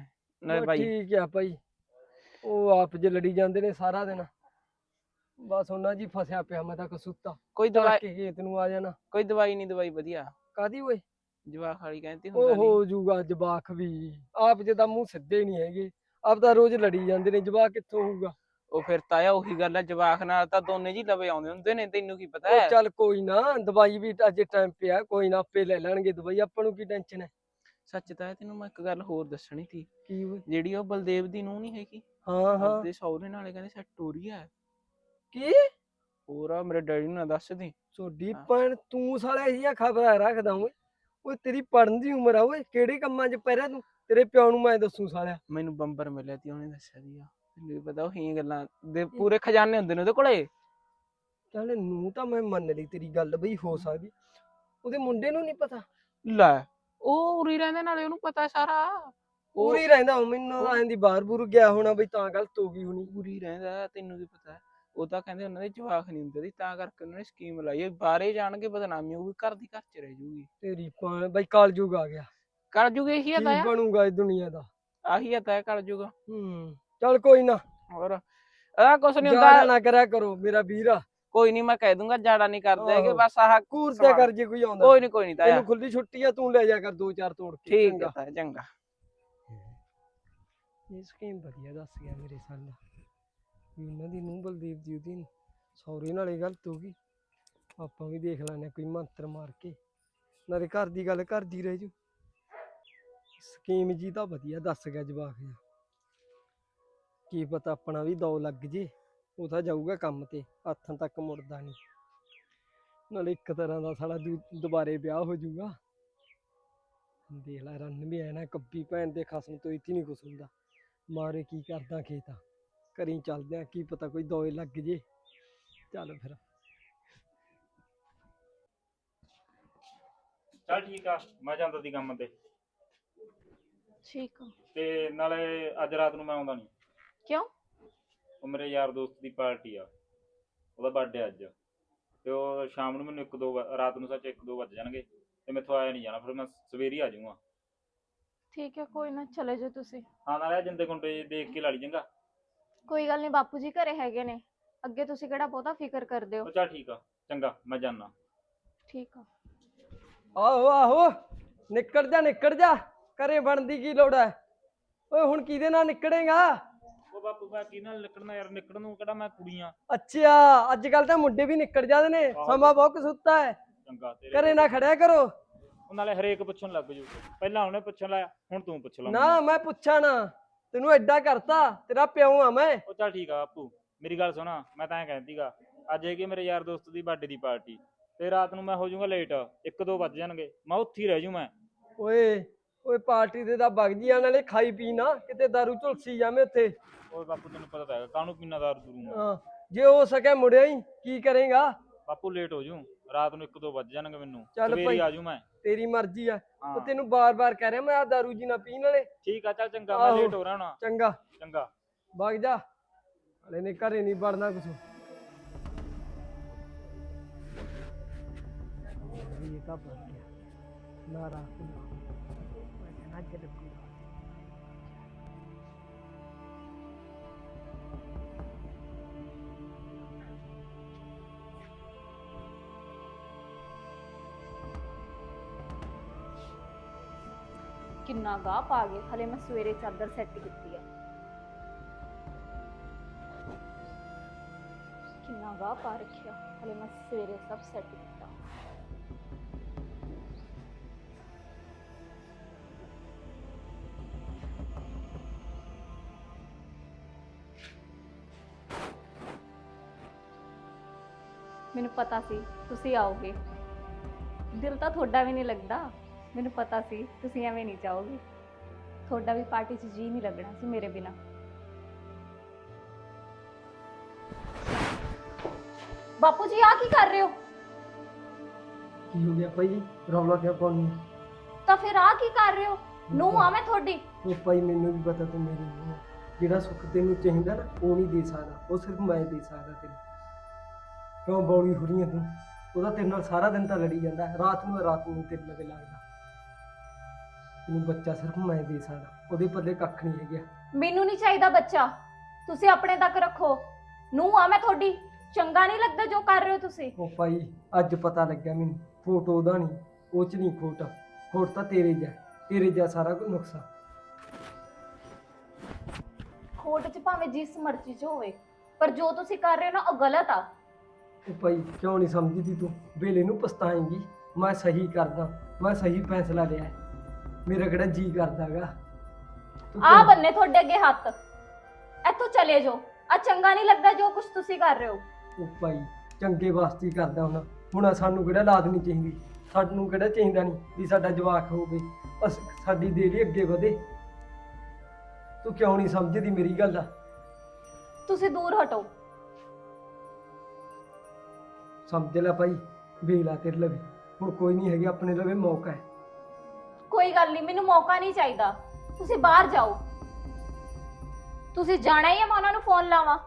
ਨਰ ਭਾਈ? ਠੀਕ ਆ ਭਾਈ। ਉਹ ਆਪ ਜੇ ਲੜੀ ਜਾਂਦੇ ਨੇ ਸਾਰਾ ਦਿਨ। ਬਸ ਉਹਨਾਂ ਜੀ ਫਸਿਆ ਪਿਆ ਮੈਂ ਤਾਂ ਕਸੂਤਾ। ਕੋਈ ਦਵਾਈ ਕੇ ਖੇਤ ਨੂੰ ਆ ਜਾਣਾ। ਕੋਈ ਦਵਾਈ ਨਹੀਂ ਦਵਾਈ ਵਧੀਆ। ਕਾਦੀ ਓਏ? ਜਵਾਕ ਵਾਲੀ ਕਹਿੰਦੀ ਉਹ ਹੁੰਦਾ ਨਹੀਂ। ਹੋ ਜੂਗਾ ਜਵਾਕ ਵੀ। ਆਪ ਜੇ ਤਾਂ ਮੂੰਹ ਸਿੱਧੇ ਨਹੀਂ ਹੈਗੇ। ਆਪ ਤਾਂ ਰੋਜ਼ ਲੜੀ ਜਾਂਦੇ ਨੇ। ਜਵਾਕ ਕਿੱਥੋਂ ਹੋਊਗਾ? ਉਹ ਫਿਰ ਤਾਇਆ ਉਹੀ ਗੱਲ ਹੈ ਜਵਾਕ ਨਾਲ ਤਾਂ ਦੋਨੇ ਜੀ ਲਵੇ ਆਉਂਦੇ ਹੁੰਦੇ ਨੇ ਤੈਨੂੰ ਕੀ ਪਤਾ ਉਹ ਹੈ? ਚੱਲ ਕੋਈ ਨਾ ਦਵਾਈ ਵੀ ਅੱਜ ਟਾਈਮ ਪਿਆ ਕੋਈ ਨਾ ਆਪੇ ਲੈ ਲੈਣਗੇ ਦਵਾਈ। ਆਪਾਂ ਨੂੰ ਕੀ ਟੈਨਸ਼ਨ ਹੈ? ਸੱਚ ਤਾਂ ਤੈਨੂੰ ਮੈਂ ਇੱਕ ਗੱਲ ਹੋਰ ਦੱਸਣੀ ਸੀ। ਕੀ ਓਏ? ਜਿਹੜੀ ਉਹ ਬਲਦੇਵ ਦੀ ਨੂੰ ਨਹੀਂ ਹੈਗੀ? ਹਾਂ ਹਾਂ। ਆਪਦੇ ਸਹੁਰੇ ਨਾਲੇ ਕਹਿੰਦੇ ਸੈੱਟ ਹੋ ਰਹੀ ਹੈ। ਕੀ? ਹੋਰ ਆ ਮੇਰੇ ਡੈਡੀ ਨੂੰ ਨਾ ਦੱਸ ਦੀ। ਹਾਂ। ਭੈਣ ਤੂੰ ਸਾਲੇ ਇਹੀਆਂ ਖਬਰਾਂ ਰੱਖਦਾ ਓਏ। ਓਏ ਤੇਰੀ ਪੜਨ ਦੀ ਉਮਰ ਆ ਓਏ। ਕਿਹੜੇ ਕੰਮਾਂ 'ਚ ਪੈ ਰਿਹਾ ਤੂੰ? ਤੇਰੇ ਪਿਓ ਨੂੰ ਮੈਂ ਦੱਸੂ ਸਾਲਿਆ। ਮੈਨੂੰ ਬੰਬਰ ਮਿਲਿਆ ਤੀ ਉਹਨੇ ਦੱਸਿਆ ਦੀ ਆ। ਤੈਨੂੰ ਵੀ ਪਤਾ ਉਹ ਹੀ ਗੱਲਾਂ ਦੇ ਪੂਰੇ ਖਜ਼ਾਨੇ ਹੁੰਦੇ ਨੇ ਉਹਦੇ ਕੋਲੇ। ਚੱਲ ਨੂੰ ਤਾਂ ਮੈਂ ਮੰਨ ਲਈ ਤੇਰੀ ਗੱਲ ਬਈ ਹੋ ਸਕਦੀ। ਉਹਦੇ ਮੁੰਡੇ ਨੂੰ ਨਹੀਂ ਪਤਾ। ਲੈ ਉਹ ਉਰੀ ਰਹਿੰਦੇ ਨਾਲੇ ਉਹਨੂੰ ਪਤਾ ਸਾਰਾ। ਪੂਰੀ ਰਹਿੰਦਾ ਉਹ ਮੈਨੂੰ ਐਂ ਦੀ ਬਾਹਰ ਬੂਰ ਗਿਆ ਹੋਣਾ ਬਈ ਤਾਂ ਗਲਤ ਹੋ ਗਈ ਹੋਣੀ। ਉਰੀ ਰਹਿੰਦਾ ਤੈਨੂੰ ਕੀ ਪਤਾ। ਉਹ ਤਾਂ ਕਹਿੰਦੇ ਉਹਨਾਂ ਦੇ ਜਵਾਕ ਨਹੀਂ ਹੁੰਦੇ ਸੀ ਤਾਂ ਕਰਕੇ ਉਹਨਾਂ ਨੇ ਸਕੀਮ ਲਾਈ ਹੈ ਬਾਹਰੇ ਜਾਣਗੇ ਬਦਨਾਮੀ ਹੋਊਗੀ ਘਰ ਦੀ ਘਰ ਚ ਰਹਿ ਜੂਗੀ। ਤੇਰੀ ਪਾਣ ਬਈ ਕਾਲਜੂਗ ਆ ਗਿਆ। ਕਰ ਜੂਗੇ ਇਹੀ ਕੀ ਤਾਂ ਬਣੂਗਾ ਇਸ ਦੁਨੀਆ ਦਾ? ਆਹੀ ਤਾਂ ਕਰ ਜੂਗਾ ਹੂੰ ਚੱਲ ਕੋਈ ਨਾ। ਹੋਰ ਆ ਕੁਛ ਨਹੀਂ ਜਾੜਾ ਹੁੰਦਾ ਨਾ ਕਰਿਆ ਕਰੋ ਮੇਰਾ ਵੀਰ ਆ। ਕੋਈ ਨਹੀਂ ਮੈਂ ਕਹਿ ਦੂੰਗਾ ਜਾੜਾ ਨਹੀਂ ਕਰਦੇ ਹੈਗੇ। ਬਸ ਆਹ ਕੂਰ ਤੇ ਕਰ ਜੇ ਕੋਈ ਆਉਂਦਾ। ਕੋਈ ਨਹੀਂ ਕੋਈ ਨਹੀਂ ਤਾਇਆ। ਤੈਨੂੰ ਖੁੱਲੀ ਛੁੱਟੀ ਆ ਤੂੰ ਲੈ ਜਾ ਕਰ ਦੋ ਚਾਰ ਤੋੜ ਕੇ ਠੀਕ ਚੰਗਾ। ਹੈ ਤਾਇਆ ਚੰਗਾ। ਇਹ ਸਕੀਮ ਵਧੀਆ ਦੱਸ ਗਿਆ ਮੇਰੇ ਸਾਲ ਵੀ ਉਹਨਾਂ ਦੀ ਨੂੰ ਬਲਦੀਪ ਦੀ ਉਹਦੀ ਸੌਰੇ ਨਾਲੇ ਗਲਤ ਹੋ ਗਈ। ਆਪਾਂ ਵੀ ਦੇਖ ਲੈਣੇ ਕੋਈ ਮੰਤਰ ਮਾਰ ਕੇ। ਨਾਲੇ ਘਰ ਦੀ ਗੱਲ ਘਰ ਦੀ ਰਹਿ ਜੂ। ਸਕੀਮ ਜੀ ਤਾਂ ਵਧੀਆ ਦੱਸ ਗਿਆ ਜਵਾਕ ਜੀ ਕੀ ਪਤਾ ਆਪਣਾ ਵੀ ਦੋ ਲੱਗ ਜੇ। ਉਹ ਤਾਂ ਜਾਊਗਾ ਕੰਮ ਤੇ, ਹੱਥਾਂ ਤੱਕ ਮੁੜਦਾ ਨਹੀਂ। ਨਾਲੇ ਇੱਕ ਤਰ੍ਹਾਂ ਦਾ ਸਾਲਾ ਦੁਬਾਰੇ ਵਿਆਹ ਹੋ ਜਾਊਗਾ। ਦੇਖ ਲੈ ਰੰਨ ਵੀ ਐ ਨਾ ਕੱਬੀ ਭੈਣ ਦੇ ਖਸਮ ਤੋਂ ਇੱਥੇ ਨਹੀਂ ਕੁਛ ਹੁੰਦਾ। ਮਾਰੇ ਕੀ ਕਰਦਾ ਖੇਤਾ ਕਰੀ ਚੱਲਦੇ ਆ ਕੀ ਪਤਾ ਕੋਈ ਦੋਏ ਲੱਗ ਜੇ। ਚੱਲ ਫਿਰ। ਚੱਲ ਠੀਕ ਆ ਮੈਂ ਜਾਂਦਾ ਸੀ ਕੰਮ ਤੇ। ਠੀਕ ਆ। ਤੇ ਨਾਲੇ ਅੱਜ ਰਾਤ ਨੂੰ ਮੈਂ ਆਉਂਦਾ ਨਹੀਂ ਕਿਉਂ? ਉਹ ਮੇਰੇ ਯਾਰ ਦੋਸਤ ਦੀ ਪਾਰਟੀ ਆ। ਉਹਦਾ ਬਰਥਡੇ ਅੱਜ। ਤੇ ਉਹ ਸ਼ਾਮ ਨੂੰ ਮੈਨੂੰ 1-2 ਰਾਤ ਨੂੰ ਸੱਚ 1-2 ਵੱਜ ਜਾਣਗੇ। ਤੇ ਮੈਥੋਂ ਆਇਆ ਨਹੀਂ ਜਾਣਾ ਫਿਰ ਮੈਂ ਸਵੇਰੇ ਹੀ ਆ ਜਾਊਂਗਾ। ਠੀਕ ਹੈ ਕੋਈ ਨਾ ਚਲੇ ਜਾਓ ਤੁਸੀਂ। ਹਾਂ ਨਾਲੇ ਆਹ ਜਿੰਦੇ ਗੁੰਡੇ ਜਿਹੇ ਦੇਖ ਕੇ ਲੜੀ ਜਾਂਗਾ ਕੋਈ ਗੱਲ ਨਹੀਂ ਬਾਪੂ ਜੀ ਘਰੇ ਹੈਗੇ ਨੇ। ਅੱਗੇ ਤੁਸੀਂ ਕਿਹੜਾ ਬਹੁਤਾ ਫਿਕਰ ਕਰਦੇ ਹੋ? ਉਹ ਚੱਲ ਠੀਕ ਆ ਚੰਗਾ ਮੈਂ ਜਾਣਾ ਠੀਕ ਆ। ਆਹੋ ਆਹੋ ਨਿਕਲ ਜਾ ਨਿਕਲ ਜਾ ਘਰੇ ਬਣਦੀ ਕੀ ਲੋੜ ਹੈ? ਓਏ ਹੁਣ ਕਿਹਦੇ ਨਾਲ ਨਿਕੜੇਗਾ ਉਹ ਬਾਪੂ ਮੈਂ ਕੀ ਨਾਲ ਨਿਕਲਣਾ ਯਾਰ ਨਿਕਲਣ ਨੂੰ ਕਿਹੜਾ ਮੈਂ ਕੁੜੀਆਂ ਅੱਛਾ ਅੱਜ ਕੱਲ ਤਾਂ ਮੁੰਡੇ ਵੀ ਨਿਕਲ ਜਾਂਦੇ ਨੇ। ਸਮਾਂ ਬਹੁਤ ਸੁੱਤਾ ਹੈ। ਚੰਗਾ ਤੇਰੇ ਘਰੇ ਨਾ ਖੜਿਆ ਕਰੋ। ਉਹ ਨਾਲੇ ਹਰੇਕ ਪੁੱਛਣ ਲੱਗ ਜੂ। ਪਹਿਲਾਂ ਉਹਨੇ ਪੁੱਛਣ ਲਾਇਆ ਹੁਣ ਤੂੰ ਪੁੱਛ ਲਾ ਨਾ ਮੈਂ ਪੁੱਛਾਂ ਨਾ। ਤੈਨੂੰ ਐਡਾ ਕਰਤਾ ਤੇਰਾ ਪਿਓ ਆ ਮੈਂ। ਉਹ ਚੱਲ ਠੀਕ ਆ ਬਾਪੂ ਮੇਰੀ ਗੱਲ ਸੁਣਾ ਮੈਂ ਤਾਂ ਐਂ ਕਹਿੰਦੀਗਾ ਅੱਜ ਹੈਗੀ ਮੇਰੇ ਯਾਰ ਦੋਸਤ ਦੀ ਬਰਥਡੇ ਦੀ ਪਾਰਟੀ ਤੇ ਰਾਤ ਨੂੰ ਮੈਂ ਹੋ ਜਾਊਂਗਾ ਲੇਟ 1-2 ਵੱਜ ਜਾਣਗੇ ਮੈਂ ਉੱਥੇ ਹੀ ਰਹਿ ਜੂ ਮੈਂ। ਓਏ ਓਏ ਪਾਰਟੀ ਤੇ ਤਾਂ ਵਗ ਜੀਆਂ ਨਾਲੇ ਖਾਈ ਪੀ ਨਾ ਕਿਤੇ ਦਾਰੂ ਝੁਲਸੀ ਜਾਵੇਂ ਉੱਥੇ। ਓਏ ਬਾਪੂ ਤੈਨੂੰ ਪਤਾ ਤਾਂ ਹੈਗਾ ਕਾਹਨੂੰ ਪੀਣਾ ਦਾਰੂ ਦੂਰੂ ਹਾਂ ਜੇ ਹੋ ਸਕੇ ਮੁੜਿਆ ਹੀ ਕੀ ਕਰੇਗਾ? ਬਾਪੂ ਲੇਟ ਹੋ ਜੂ ਰਾਤ ਨੂੰ 1-2 ਵੱਜ ਜਾਣਗੇ ਮੈਨੂੰ। ਚੱਲ ਸਵੇਰੇ ਭਾਈ। ਆ ਜੂ ਮੈਂ। ਤੇਰੀ ਮਰਜ਼ੀ ਆ। ਹਾਂ। ਉਹ ਤੈਨੂੰ ਬਾਰ-ਬਾਰ ਕਹਿ ਰਿਹਾ ਮੈਂ ਆ ਦਾਰੂ ਜੀ ਨਾ ਪੀਣ ਵਾਲੇ। ਠੀਕ ਆ ਚੱਲ ਚੰਗਾ ਮੈਂ ਆਹੋ। ਲੇਟ ਹੋ ਰਿਹਾ ਹੁਣ। ਚੰਗਾ। ਚੰਗਾ। ਵਗ ਜਾ। ਹਲੇ ਨੇ ਘਰੇ ਨਹੀਂ ਵੜਨਾ ਕੁਛ। ਇਹ ਤਾਂ ਬਣ ਗਿਆ। ਨਾ ਰਾਤ ਨੂੰ ਮੈਂ ਕਹਿੰਦਾ ਅੱਜ ਕਿੰਨਾ ਗਾਹ ਪਾ ਗਏ, ਹਲੇ ਮੈਂ ਸਵੇਰੇ ਚਾਦਰ ਸੈੱਟ ਕੀਤੀ ਆ। ਕਿੰਨਾ ਗਾਹ ਪਾ ਰੱਖਿਆ, ਹਲੇ ਮੈਂ ਸਵੇਰੇ ਸਭ ਸੈੱਟ ਕੀਤਾ। ਮੈਨੂੰ ਪਤਾ ਸੀ, ਤੁਸੀਂ ਆਓਗੇ। ਦਿਲ ਤਾਂ ਤੁਹਾਡਾ ਵੀ ਨਹੀਂ ਲੱਗਦਾ। ਮੈਨੂੰ ਪਤਾ ਸੀ ਤੁਸੀਂ ਐਵੇਂ ਨਹੀਂ ਚਾਹੋਗੇ। ਤੁਹਾਡਾ ਵੀ ਪਾਰਟੀ 'ਚ ਜੀ ਨਹੀਂ ਲੱਗਣਾ ਸੀ ਮੇਰੇ ਬਿਨਾ। ਬਾਪੂ ਜੀ ਆ ਕੀ ਕਰ ਰਹੇ ਹੋ? ਕੀ ਹੋ ਗਿਆ ਭਾਈ? ਰੌਲਾ ਕਿਉਂ ਪਾਉਣੀ ਤਾਂ ਫਿਰ ਆ ਕੀ ਕਰ ਰਹੇ ਹੋ? ਨੂੰ ਆ ਮੈਂ ਤੁਹਾਡੀ। ਉਹ ਭਾਈ ਮੈਨੂੰ ਵੀ ਪਤਾ ਤੂੰ ਮੇਰੀ ਨੂੰਹ ਆ। ਜਿਹੜਾ ਸੁੱਖ ਤੈਨੂੰ ਚਾਹੀਦਾ ਨਾ ਉਹ ਨਹੀਂ ਦੇ ਸਕਦਾ। ਉਹ ਸਿਰਫ ਮੈਂ ਦੇ ਸਕਦਾ ਤੈਨੂੰ। ਕਿਉਂ ਬੌਲੀ ਹੋ ਰਹੀ ਹੈ ਤੂੰ? ਉਹਦਾ ਤੇਰੇ ਨਾਲ ਸਾਰਾ ਦਿਨ ਤਾਂ ਲੜੀ ਜਾਂਦਾ। ਰਾਤ ਨੂੰ ਰਾਤ ਨੂੰ ਤੇਰੇ ਲਵੇ ਲੱਗਦਾ ਤੈਨੂੰ ਬੱਚਾ ਸਿਰਫ ਮੈਂ ਦੇ ਸਕਦਾ ਉਹਦੇ ਪੱਲੇ ਕੱਖ ਨਹੀਂ ਹੈਗਾ। ਮੈਨੂੰ ਨਹੀਂ ਚਾਹੀਦਾ ਬੱਚਾ। ਤੁਸੀਂ ਆਪਣੇ ਤੱਕ ਰੱਖੋ। ਨੂੰ ਆ ਮੈਂ ਤੁਹਾਡੀ। ਚੰਗਾ ਨਹੀਂ ਲੱਗਦਾ ਜੋ ਕਰ ਰਹੇ ਹੋ ਤੁਸੀਂ। ਉਹ ਭਾਈ ਅੱਜ ਪਤਾ ਲੱਗਿਆ ਮੈਨੂੰ। ਫੋਟੋ ਉਹਦਾ ਨਹੀਂ ਉਹ ਚ ਨਹੀਂ ਖੋਟ ਖੋਟ ਤਾਂ ਤੇਰੇ ਜਾ ਤੇਰੇ ਜਾ ਸਾਰਾ ਕੁਝ ਨੁਕਸਾ ਖੋਟ 'ਚ ਭਾਵੇਂ ਜਿਸ ਮਰਜ਼ੀ 'ਚ ਹੋਵੇ ਪਰ ਜੋ ਤੁਸੀਂ ਕਰ ਰਹੇ ਹੋ ਨਾ ਉਹ ਗਲਤ ਆ। ਉਹ ਭਾਈ ਕਿਉਂ ਨਹੀਂ ਸਮਝਦੀ ਤੂੰ? ਵੇਲੇ ਨੂੰ ਪਛਤਾਏਂਗੀ। ਮੈਂ ਸਹੀ ਕਰਦਾ। ਮੈਂ ਸਹੀ ਫੈਸਲਾ ਲਿਆ। ਹੈ। ਮੇਰਾ ਕਿਹੜਾ ਜੀ ਕਰਦਾਗਾ? ਆ ਬੰਨੇ ਤੁਹਾਡੇ ਅੱਗੇ ਹੱਥ। ਇੱਥੋਂ ਚਲੇ ਜਾਓ। ਆ ਚੰਗਾ ਨਹੀਂ ਲੱਗਦਾ ਜੋ ਕੁਝ ਤੁਸੀਂ ਕਰ ਰਹੇ ਹੋ। ਉਹ ਭਾਈ ਚੰਗੇ ਵਾਸਤੇ ਹੀ ਕਰਦਾ ਹੁਣ। ਹੁਣ ਸਾਨੂੰ ਕਿਹੜਾ ਲਾਦ ਨਹੀਂ ਚਾਹੀਦੀ। ਸਾਨੂੰ ਕਿਹੜਾ ਚਾਹੀਦਾ ਨਹੀਂ ਵੀ ਸਾਡਾ ਜਵਾਕ ਹੋਵੇ। ਬਸ ਸਾਡੀ ਦੇਰੀ ਅੱਗੇ ਵਧੇ। ਤੂੰ ਕਿਉਂ ਨਹੀਂ ਸਮਝਦੀ ਮੇਰੀ ਗੱਲ? ਆ ਤੁਸੀਂ ਦੂਰ ਹਟੋ। ਸਮਝ ਲੈ ਭਾਈ ਵੇਲਾ ਤੇਰੇ ਲਵੇ। ਹੁਣ ਕੋਈ ਨਹੀਂ ਹੈਗੀ ਆਪਣੇ ਲਵੇ ਮੌਕਾ ਹੈ। ਕੋਈ ਗੱਲ ਨਹੀਂ ਮੈਨੂੰ ਮੌਕਾ ਨਹੀਂ ਚਾਹੀਦਾ। ਤੁਸੀਂ ਬਾਹਰ ਜਾਓ। ਤੁਸੀਂ ਜਾਣਾ ਹੀ ਹੈ ਮੈਂ ਉਹਨਾਂ ਨੂੰ ਫੋਨ ਲਾਵਾਂ।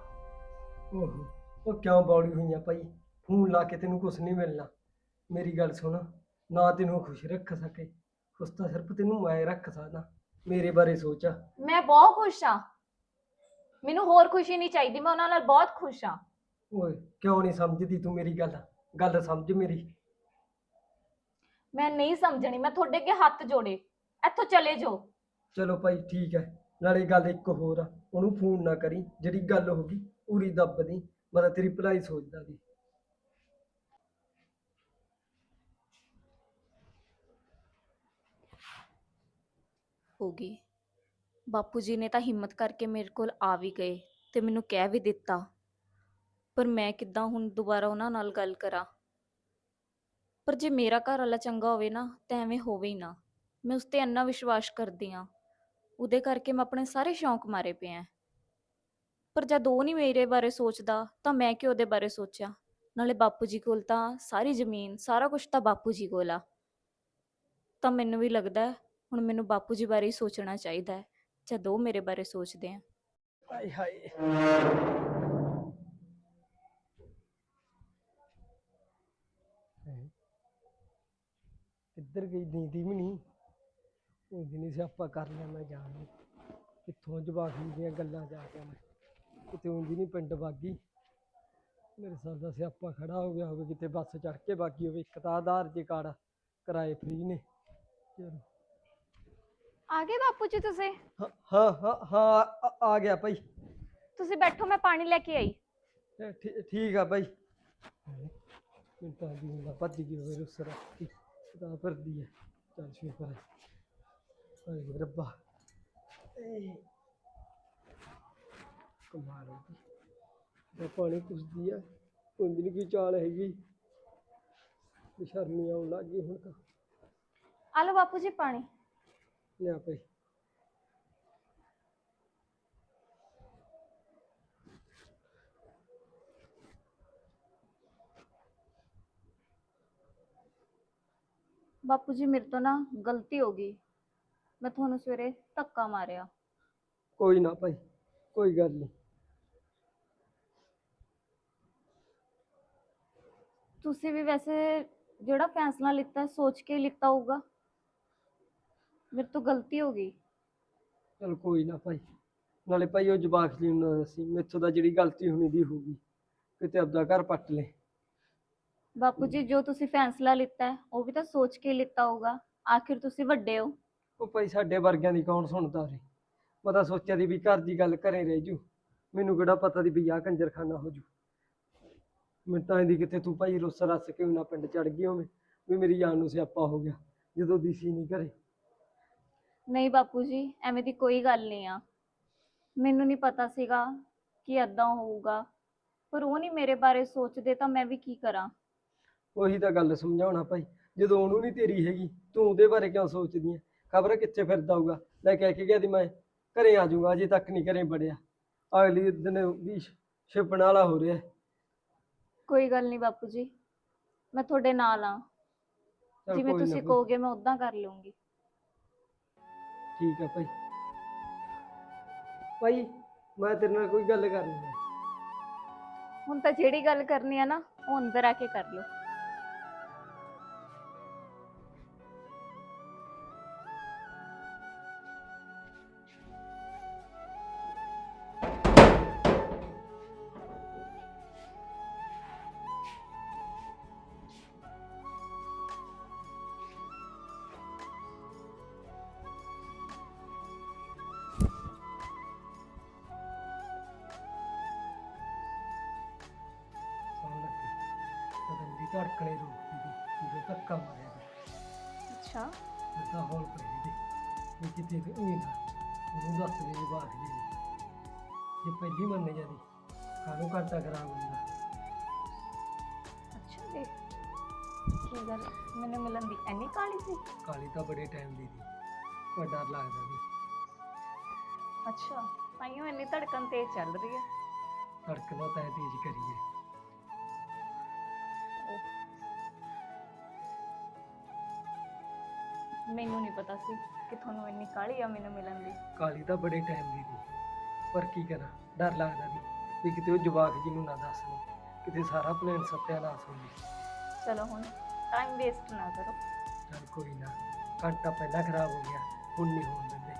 ਓਹੋ ਉਹ ਕਿਉਂ ਬੌਲੀ ਹੋਈਆਂ ਭਾਈ? ਫੋਨ ਲਾ ਕੇ ਤੈਨੂੰ ਕੁਝ ਨਹੀਂ ਮਿਲਣਾ। ਮੇਰੀ ਗੱਲ ਸੁਣ ਨਾ ਤੈਨੂੰ ਖੁਸ਼ ਰੱਖ ਸਕੇ। ਖੁਸ਼ ਤਾਂ ਸਿਰਫ ਤੈਨੂੰ ਮੈਂ ਰੱਖ ਸਕਦਾ। ਮੇਰੇ ਬਾਰੇ ਸੋਚ ਮੈਂ ਬਹੁਤ ਖੁਸ਼ ਹਾਂ ਮੈਨੂੰ ਹੋਰ ਖੁਸ਼ੀ ਨਹੀਂ ਚਾਹੀਦੀ ਮੈਂ ਉਹਨਾਂ ਨਾਲ ਬਹੁਤ ਖੁਸ਼ ਹਾਂ ਓਏ ਕਿਉਂ ਨਹੀਂ ਸਮਝਦੀ ਤੂੰ ਮੇਰੀ ਗੱਲ? ਗੱਲ ਸਮਝ ਮੇਰੀ। ਮੈਂ ਨਹੀਂ ਸਮਝਣੀ ਮੈਂ ਤੁਹਾਡੇ ਅੱਗੇ ਹੱਥ ਜੋੜੇ। ਇੱਥੋਂ ਚਲੇ ਜਾਓ। ਚਲੋ ਭਾਈ ਠੀਕ ਹੈ ਨਾਲੇ ਗੱਲ ਇੱਕ ਹੋਰ ਆ ਉਹਨੂੰ ਫੋਨ ਨਾ ਕਰੀ ਜਿਹੜੀ ਗੱਲ ਹੋ ਗਈ ਪੂਰੀ ਦੱਬ ਦੀ ਮੈਂ ਤਾਂ ਤੇਰੀ ਭਲਾਈ ਸੋਚਦਾ ਸੀ ਹੋਗੀ ਬਾਪੂ ਜੀ ਨੇ ਤਾਂ ਹਿੰਮਤ ਕਰਕੇ ਮੇਰੇ ਕੋਲ ਆ ਵੀ ਗਏ ਤੇ ਮੈਨੂੰ ਕਹਿ ਵੀ ਦਿੱਤਾ। ਪਰ ਮੈਂ ਕਿੱਦਾਂ ਹੁਣ ਦੁਬਾਰਾ ਉਹਨਾਂ ਨਾਲ ਗੱਲ ਕਰਾਂ? ਪਰ ਜੇ ਮੇਰਾ ਘਰ ਵਾਲਾ ਚੰਗਾ ਹੋਵੇ ਨਾ, ਤਾਂ ਐਵੇਂ ਹੋਵੇ ਹੀ ਨਾ। ਮੈਂ ਉਸ ਤੇ ਇੰਨਾ ਵਿਸ਼ਵਾਸ ਕਰਦੀ ਆ ਉਹਦੇ ਕਰਕੇ ਮੈਂ ਆਪਣੇ ਸਾਰੇ ਸ਼ੌਂਕ ਮਾਰੇ ਪਏ ਆ ਪਰ ਜਦ ਉਹ ਨਹੀਂ ਮੇਰੇ ਬਾਰੇ ਸੋਚਦਾ, ਤਾਂ ਮੈਂ ਕਿਉਂ ਉਹਦੇ ਬਾਰੇ ਸੋਚਾਂ? ਨਾਲੇ ਬਾਪੂ ਜੀ ਕੋਲ ਤਾਂ ਸਾਰੀ ਜ਼ਮੀਨ, ਸਾਰਾ ਕੁਝ ਤਾਂ ਬਾਪੂ ਜੀ ਕੋਲ ਆ। ਤਾਂ ਮੈਨੂੰ ਵੀ ਲੱਗਦਾ ਹੈ, ਹੁਣ ਮੈਨੂੰ ਬਾਪੂ ਜੀ ਬਾਰੇ ਹੀ ਸੋਚਣਾ ਚਾਹੀਦਾ ਹੈ, ਜਦ ਉਹ ਮੇਰੇ ਬਾਰੇ ਸੋਚਦੇ ਆ ਹਾਏ ਹਾਏ ਹੈਂ। ਕਿੱਧਰ ਗਈ ਨੀਂਦੀ ਵੀ ਨਹੀਂ ਉਹ ਦਿਨੀ ਸਿਆਪਾ ਕਰ ਲਿਆ ਮੈਂ ਜਾਣ ਨੂੰ ਕਿੱਥੋਂ ਜਵਾਕ ਦੀਆਂ ਗੱਲਾਂ ਜਾ ਕੇ ਮੈਂ ਕਿਤੇ ਉਂਝ ਨਹੀਂ ਪਿੰਡ ਬਾਗੀ ਮੇਰੇ ਸਾਲ ਦਾ ਸਿਆਪਾ ਖੜਾ ਹੋ ਗਿਆ ਹੋਵੇ ਕਿਤੇ ਬੱਸ ਚੜ ਕੇ ਬਾਗੀ ਹੋਵੇ ਇੱਕ ਤਾਂ ਆਧਾਰ ਜੇ ਕਾਰਡ ਕਿਰਾਏ ਫ੍ਰੀ ਨੇ ਚਲੋ ਆ ਗਏ ਬਾਪੂ ਜੀ ਤੁਸੀਂ ਹਾਂ ਹਾਂ ਹਾਂ ਹਾਂ ਆ- ਆ ਗਿਆ ਭਾਈ ਤੁਸੀਂ ਬੈਠੋ ਮੈਂ ਪਾਣੀ ਲੈ ਕੇ ਆਈ ਇਹ ਠੀ- ਠੀਕ ਆ ਬਾਈ ਮੈਂ ਤਾਂ ਦੀ ਹੁੰਦਾ ਭੱਜ ਗਈ ਹੋਵੇ ਰੁਸਰਾ ਤਾਂ ਫਿਰਦੀ ਹੈ ਚੱਲ ਸ਼ੁਕਰ ਹੈ ਹਾਏ ਰੱਬਾ ਏ ਕਮਾਲ ਹੋ ਗਈ ਮੈਂ ਪਾਣੀ ਪੁੱਛਦੀ ਆ ਕੁੰਜ ਨਹੀਂ ਕੋਈ ਚਾਲ ਹੈਗੀ ਬਸ਼ਰਮੀ ਆਉਣ ਲੱਗ ਗਈ ਹੁਣ ਤਾਂ ਆ ਲਓ ਬਾਪੂ ਜੀ ਪਾਣੀ ਲਿਆ ਭਾਈ ਬਾਪੂ ਜੀ ਮੇਰੇ ਤੋਂ ਨਾ ਗਲਤੀ ਹੋ ਗਈ। ਮੈਂ ਤੁਹਾਨੂੰ ਸਵੇਰੇ ਧੱਕਾ ਮਾਰਿਆ। ਕੋਈ ਨਾ ਭਾਈ ਕੋਈ ਗੱਲ ਨਹੀਂ। ਤੁਸੀਂ ਵੀ ਵੈਸੇ ਜਿਹੜਾ ਫੈਸਲਾ ਲਿੱਤਾ ਹੈ, ਸੋਚ ਕੇ ਹੀ ਲਿੱਤਾ ਹੋਊਗਾ। ਮੇਰੇ ਤੋਂ ਗਲਤੀ ਹੋ ਗਈ। ਚਲ ਕੋਈ ਨਾ ਭਾਈ। ਨਾਲੇ ਭਾਈ ਉਹ ਜਵਾਕ ਜੀ ਨੂੰ ਮੈਥੋਂ ਤਾਂ ਜਿਹੜੀ ਗਲਤੀ ਹੋਣੀ ਦੀ ਹੋਊਗੀ ਕਿਤੇ ਆਪਦਾ ਘਰ ਪੱਟ ਲੈ ਬਾਪੂ ਜੀ ਜੋ ਤੁਸੀਂ ਫੈਸਲਾ ਲਿੱਤਾ ਹੈ, ਉਹ ਵੀ ਤਾਂ ਸੋਚ ਕੇ ਲਿੱਤਾ ਹੋਊਗਾ। ਆਖਿਰ ਤੁਸੀਂ ਵੱਡੇ ਹੋ। ਉਹ ਭਾਈ ਸਾਡੇ ਵਰਗਿਆਂ ਦੀ ਕੌਣ ਸੁਣਦਾ ਉਰੇ? ਮੈਂ ਤਾਂ ਸੋਚਿਆ ਦੀ ਵੀ ਘਰ ਦੀ ਗੱਲ ਘਰੇ ਰਹਿ ਜੂ। ਮੈਨੂੰ ਕਿਹੜਾ ਪਤਾ ਦੀ ਵੀ ਆਹ ਕੰਜਰਖਾਨਾ ਹੋ ਜੂ। ਮੈਨੂੰ ਤਾਂ ਇਹਦੀ ਕਿਤੇ ਤੂੰ ਭਾਈ ਰੁੱਸ ਰੱਸ ਕੇ ਨਾ ਪਿੰਡ ਚੜ ਗਈ ਹੋਵੇਂ ਵੀ ਮੇਰੀ ਜਾਨ ਨੂੰ ਸਿਆਪਾ ਹੋ ਗਿਆ ਜਦੋਂ ਦਿਸੀ ਨਹੀਂ ਘਰੇ। ਨਹੀਂ ਬਾਪੂ ਜੀ ਐਵੇਂ ਦੀ ਕੋਈ ਗੱਲ ਨਹੀਂ ਆ। ਮੈਨੂੰ ਨਹੀਂ ਪਤਾ ਸੀਗਾ ਕਿ ਐਦਾਂ ਹੋਊਗਾ। ਪਰ ਉਹ ਨਹੀਂ ਮੇਰੇ ਬਾਰੇ ਸੋਚਦੇ ਤਾਂ ਮੈਂ ਵੀ ਕੀ ਕਰਾਂ। ਉਹੀ ਤਾਂ ਗੱਲ ਸਮਝਾਉਣਾ ਭਾਈ ਜਦੋਂ ਉਹਨੂੰ ਨਹੀਂ ਤੇਰੀ ਹੈਗੀ ਤੂੰ ਉਹਦੇ ਬਾਰੇ ਕਿਉਂ ਸੋਚਦੀ ਹੈ ਖਬਰ ਕਿੱਥੇ ਫਿਰਦਾ ਹੋਊਗਾ? ਲੈ ਕਹਿ ਕੇ ਗਿਆ ਦੀ ਮੈਂ ਘਰੇ ਆ ਜਾਊਗਾ ਅਜੇ ਤੱਕ ਨਹੀਂ ਘਰੇ ਵੜਿਆ। ਅਗਲੀ ਦਿਨ ਵੀ ਛਿਪਣ ਵਾਲਾ ਹੋ ਰਿਹਾ। ਕੋਈ ਗੱਲ ਨਹੀਂ ਬਾਪੂ ਜੀ ਮੈਂ ਤੁਹਾਡੇ ਨਾਲ ਆ। ਚੱਲ ਜਿਵੇਂ ਕੋਈ ਨਾ ਤੁਸੀਂ ਭਾਈ। ਕਹੋਗੇ ਮੈਂ ਉਦਾਂ ਕਰ ਲੂੰਗੀ ਠੀਕ ਹੈ ਭਾਈ। ਭਾਈ ਮੈਂ ਤੇਰੇ ਨਾਲ ਕੋਈ ਗੱਲ ਕਰਨੀ ਹੈ? ਹੁਣ ਤਾਂ ਜਿਹੜੀ ਗੱਲ ਕਰਨੀ ਆ ਨਾ ਉਹ ਅੰਦਰ ਆ ਕੇ ਕਰ ਲਓ। ਧੜਕਣੇ ਰੋਕਦੀ ਦੀ ਜਦੋਂ ਧੱਕਾ ਮਾਰਿਆ ਤੇ। ਅੱਛਾ। ਤਾਂ ਹੌਲ ਪਈ ਦੀ ਵੀ ਕਿਤੇ ਤੇ ਉਹੀ ਨਾ ਉਹਨੂੰ ਦੱਸ ਦੇ ਵੀ ਬਾਤ ਜੀ ਜੇ ਪਹਿਲੀ ਮੰਨ ਜਾਂਦੀ ਕਾਹਨੂੰ ਘੰਟਾ ਖਰਾਬ ਹੁੰਦਾ ਅੱਛਾ ਜੀ ਕੀ ਗੱਲ? ਮੈਨੂੰ ਮਿਲਣ ਦੀ ਐਨੀ ਕਾਲੀ ਸੀ? ਕਾਲੀ ਤਾਂ ਬੜੇ ਟਾਈਮ ਦੀ ਸੀ। ਪਰ ਡਰ ਲੱਗਦਾ ਸੀ। ਅੱਛਾ ਤਾਈਓ ਇੰਨੀ ਧੜਕਣ ਤੇਜ਼ ਚੱਲ ਰਹੀ ਹੈ। ਧੜਕਦਾ ਤਾਂ ਤੇਜ਼ ਕਰੀਏ। ਮੈਨੂੰ ਨਹੀਂ ਪਤਾ ਸੀ ਕਿ ਤੁਹਾਨੂੰ ਇੰਨੀ ਕਾਹਲੀ ਆ ਮੈਨੂੰ ਮਿਲਣ ਦੀ। ਕਾਲੀ ਤਾਂ ਬੜੇ ਟਾਈਮ ਦੀ ਸੀ। ਪਰ ਕੀ ਕਰਾਂ ਡਰ ਲੱਗਦਾ ਸੀ ਵੀ ਕਿਤੇ ਉਹ ਜਵਾਕ ਜੀ ਨੂੰ ਨਾ ਦੱਸ ਦੇ ਕਿਤੇ ਸਾਰਾ ਪਲਾਨ ਸੱਤਿਆਨਾਸ਼ ਹੋ ਜਾਵੇ ਚਲੋ ਹੁਣ ਟਾਈਮ ਵੇਸਟ ਨਾ ਕਰੋ। ਚੱਲ ਕੋਈ ਨਾ ਘੰਟਾ ਪਹਿਲਾਂ ਖਰਾਬ ਹੋ ਗਿਆ ਹੁਣ ਨਹੀਂ ਹੋਣ ਦਿੰਦੇ।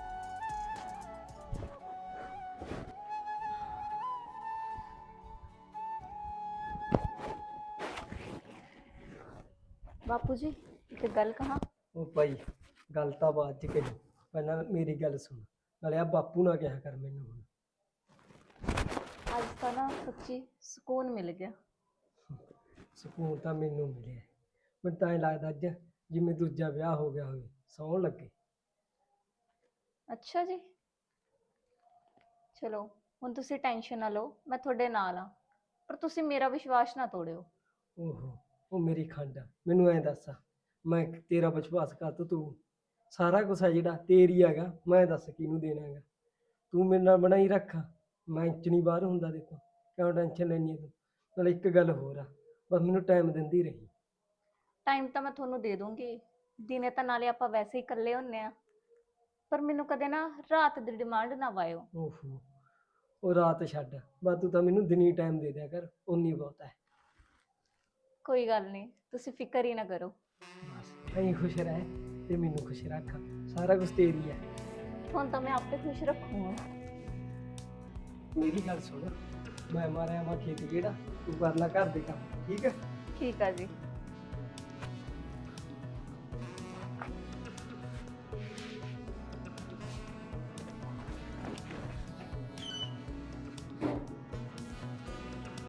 ਬਾਪੂ ਜੀ ਇੱਕ ਗੱਲ ਕਹਾਂ? ਉਹ ਭਾਈ ਗੱਲ ਤਾਂ ਬਾਅਦ ਚ ਕਹੀ ਪਹਿਲਾਂ ਮੇਰੀ ਗੱਲ ਸੁਣ। ਨਾਲੇ ਆ ਬਾਪੂ ਨਾ ਕਿਹਾ ਕਰ ਮੈਨੂੰ ਹੁਣ। ਅੱਜ ਤਾਂ ਨਾ ਸੱਚੀ ਸਕੂਨ ਮਿਲ ਗਿਆ। ਸਕੂਨ ਤਾਂ ਮੈਨੂੰ ਮਿਲਿਆ। ਮੈਨੂੰ ਤਾਂ ਐਂ ਲੱਗਦਾ ਅੱਜ ਜਿਵੇਂ ਦੂਜਾ ਵਿਆਹ ਹੋ ਗਿਆ ਹੋਵੇ ਸੌਣ ਲੱਗੇ। ਅੱਛਾ ਜੀ। ਚਲੋ ਹੁਣ ਤੁਸੀਂ ਟੈਨਸ਼ਨ ਨਾ ਲਓ ਮੈਂ ਤੁਹਾਡੇ ਨਾਲ ਆ। ਪਰ ਤੁਸੀਂ ਮੇਰਾ ਵਿਸ਼ਵਾਸ ਨਾ ਤੋੜਿਓ। ਓਹੋ ਉਹ ਮੇਰੀ ਖੰਡ ਆ। ਮੈਨੂੰ ਐਂ ਦੱਸ ਮੈਂ ਤੇਰਾ ਵਿਸ਼ਵਾਸ ਕਰ ਤੂੰ ਤੂੰ ਸਾਰਾ ਕੁਝ ਆ ਜਿਹੜਾ ਤੇਰੀ ਹੈਗਾ ਮੈਂ ਦੱਸ ਕਿਹਨੂੰ ਦੇਣਾ ਹੈਗਾ ਤੂੰ ਮੇਰੇ ਨਾਲ ਬਣਾਈ ਰੱਖ ਮੈਂ ਇੰਚ ਨਹੀਂ ਬਾਹਰ ਹੁੰਦਾ ਦੇਖੋ ਕਿਉਂ ਟੈਨਸ਼ਨ ਲੈਣੀ ਤੂੰ? ਨਾਲੇ ਇੱਕ ਗੱਲ ਹੋਰ ਆ ਬਸ ਮੈਨੂੰ ਟਾਈਮ ਦਿੰਦੀ ਰਹੀ। ਟਾਈਮ ਤਾਂ ਮੈਂ ਤੁਹਾਨੂੰ ਦੇ ਦੂੰਗੀ ਦਿਨੇ ਤਾਂ ਨਾਲੇ ਆਪਾਂ ਵੈਸੇ ਹੀ ਇਕੱਲੇ ਹੁੰਨੇ ਆ ਪਰ ਮੈਨੂੰ ਕਦੇ ਨਾ ਰਾਤ ਦੀ ਡਿਮਾਂਡ ਨਾ ਵਾਇਓ। ਓਹੋ ਉਹ ਰਾਤ ਛੱਡ ਬਸ ਤੂੰ ਤਾਂ ਮੈਨੂੰ ਦਿਨੀ ਟਾਈਮ ਦੇ ਦਿਆ ਕਰ ਉਨੀ ਬਹੁਤ ਹੈ। ਕੋਈ ਗੱਲ ਨਹੀਂ ਤੁਸੀਂ ਫਿਕਰ ਹੀ ਨਾ ਕਰੋ। ਐਂ ਖੁਸ਼ ਰਹਿ ਤੇ ਮੈਨੂੰ ਖੁਸ਼ ਰੱਖ। ਸਾਰਾ ਕੁਝ ਤੇਰੀ ਹੈ ਹੁਣ ਤਾਂ ਮੈਂ ਆਪੇ ਖੁਸ਼ ਰੱਖੂੰਗਾ। ਮੇਰੀ ਗੱਲ ਸੁਣ। ਮੈਂ ਮਾਰਿਆ ਮਾ ਖੇਤ ਜਿਹੜਾ ਤੂੰ ਕਰ ਲੈ ਘਰ ਦੇ ਕੰਮ ਠੀਕ ਹੈ ਠੀਕ ਆ ਜੀ।